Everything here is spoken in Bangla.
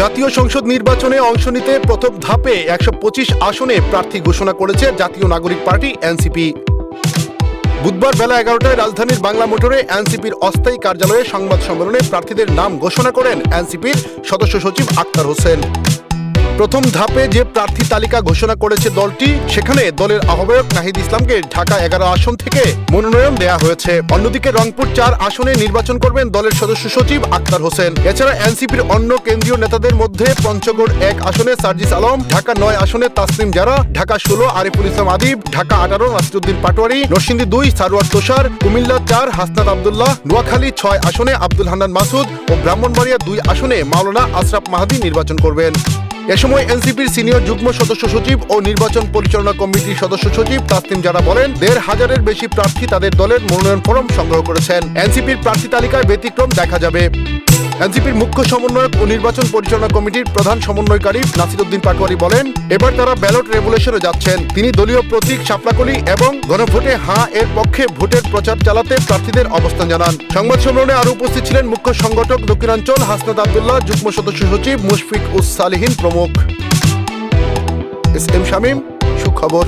জাতীয় সংসদ নির্বাচনে অংশ নিতে প্রথম ধাপে একশো পঁচিশ আসনে প্রার্থী ঘোষণা করেছে জাতীয় নাগরিক পার্টি এনসিপি। বুধবার বেলা এগারোটায় রাজধানীর বাংলা মোটরে এনসিপির অস্থায়ী কার্যালয়ে সংবাদ সম্মেলনে প্রার্থীদের নাম ঘোষণা করেন এনসিপির সদস্য সচিব আক্তার হোসেন। প্রথম ধাপে যে প্রার্থী তালিকা ঘোষণা করেছে দলটি, সেখানে দলের আহ্বায়ক নাহিদ ইসলামকে ঢাকা এগারো আসন থেকে মনোনয়ন দেয়া হয়েছে। অন্যদিকে রংপুর চার আসনে নির্বাচন করবেন দলের সদস্য সচিব আক্তার হোসেন। এছাড়া এনসিপির অন্য কেন্দ্রীয় নেতাদের মধ্যে পঞ্চগড় এক আসনে সার্জিস আলম, ঢাকা নয় আসনে তাসলিম জারা, ঢাকা ষোলো আরিফুল ইসলাম আদিব, ঢাকা আঠারো নাসিরুদ্দিন পাটোয়ারি, নরসিংদী দুই সারোয়ার তোষার, কুমিল্লা চার হাসনাত আবদুল্লাহ, নোয়াখালী ছয় আসনে আব্দুল হান্নান মাসুদ ও ব্রাহ্মণবাড়িয়া দুই আসনে মাওলানা আশরাফ মাহাদি নির্বাচন করবেন। এ সময় এনসিপির সিনিয়র যুগ্ম সদস্য সচিব ও নির্বাচন পরিচালনা কমিটির সদস্য সচিব তাসলিম যারা বলেন, দেড় হাজারের বেশি প্রার্থী তাদের দলের মনোনয়ন ফরম সংগ্রহ করেছেন। এনসিপির প্রার্থী তালিকায় ব্যতিক্রম দেখা যাবে। এনসিপির মুখ্য সমন্বয়ক ও নির্বাচন পরিচালনা কমিটির প্রধান সমন্বয়কারী নাসিরুদ্দিন পাটোয়ারি বলেন, এবার তারা ব্যালট রেগুলেশনে যাচ্ছেন। তিনি দলীয় প্রতীক শাপলাকলি এবং গণভোটে হাঁ এর পক্ষে ভোটের প্রচার চালাতে প্রার্থীদের অবস্থান জানান। সংবাদ সম্মেলনে আরও উপস্থিত ছিলেন মুখ্য সংগঠক দক্ষিণাঞ্চল হাসনাত আবদুল্লাহ, যুগ্ম সদস্য সচিব মুশফিক উস সালিহিন প্রমুখ এস এম শামীম সুখবর